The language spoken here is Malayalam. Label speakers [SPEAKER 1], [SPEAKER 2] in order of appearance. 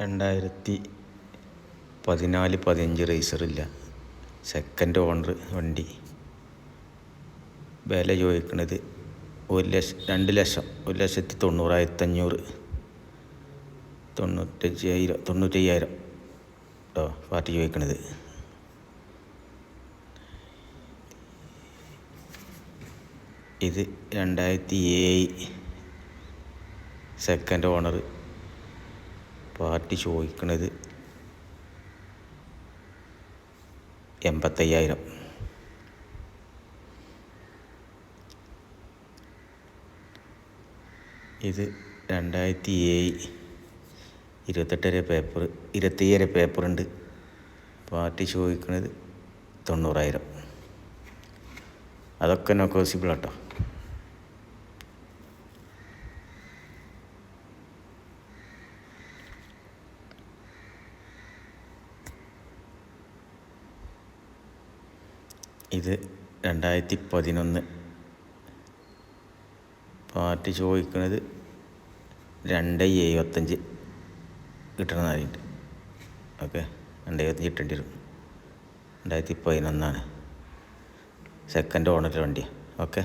[SPEAKER 1] രണ്ടായിരത്തി പതിനാല് പതിനഞ്ച് റേസറില്ല സെക്കൻഡ് ഓണർ വണ്ടി. വില ചോദിക്കുന്നത് ഒരു ലക്ഷം രണ്ട് ലക്ഷം ഒരു ലക്ഷത്തി തൊണ്ണൂറായിരത്തി അഞ്ഞൂറ് തൊണ്ണൂറ്റയ്യായിരം തൊണ്ണൂറ്റയ്യായിരം കേട്ടോ പാർട്ടി ചോദിക്കണത്. ഇത് രണ്ടായിരത്തി ഏഴ് സെക്കൻഡ് ഓണർ പാർട്ടി ചോദിക്കുന്നത് എൺപത്തയ്യായിരം. ഇത് രണ്ടായിരത്തി ഏഴ് ഇരുപത്തെട്ടര പേപ്പർ ഇരുപത്തയ്യര പേപ്പറുണ്ട്. പാർട്ടി ചോദിക്കുന്നത് തൊണ്ണൂറായിരം. അതൊക്കെ നോക്കോസിബിൾ കേട്ടോ ഇത് രണ്ടായിരത്തി പതിനൊന്ന് പാർട്ടി ചോദിക്കുന്നത് രണ്ട് എഴുപത്തഞ്ച് കിട്ടണ അറിയിട്ട് ഓക്കെ രണ്ട് എഴുപത്തഞ്ച് കിട്ടേണ്ടി വരും. രണ്ടായിരത്തി പതിനൊന്നാണ് സെക്കൻഡ് ഓണർ വണ്ടിയാണ് ഓക്കെ.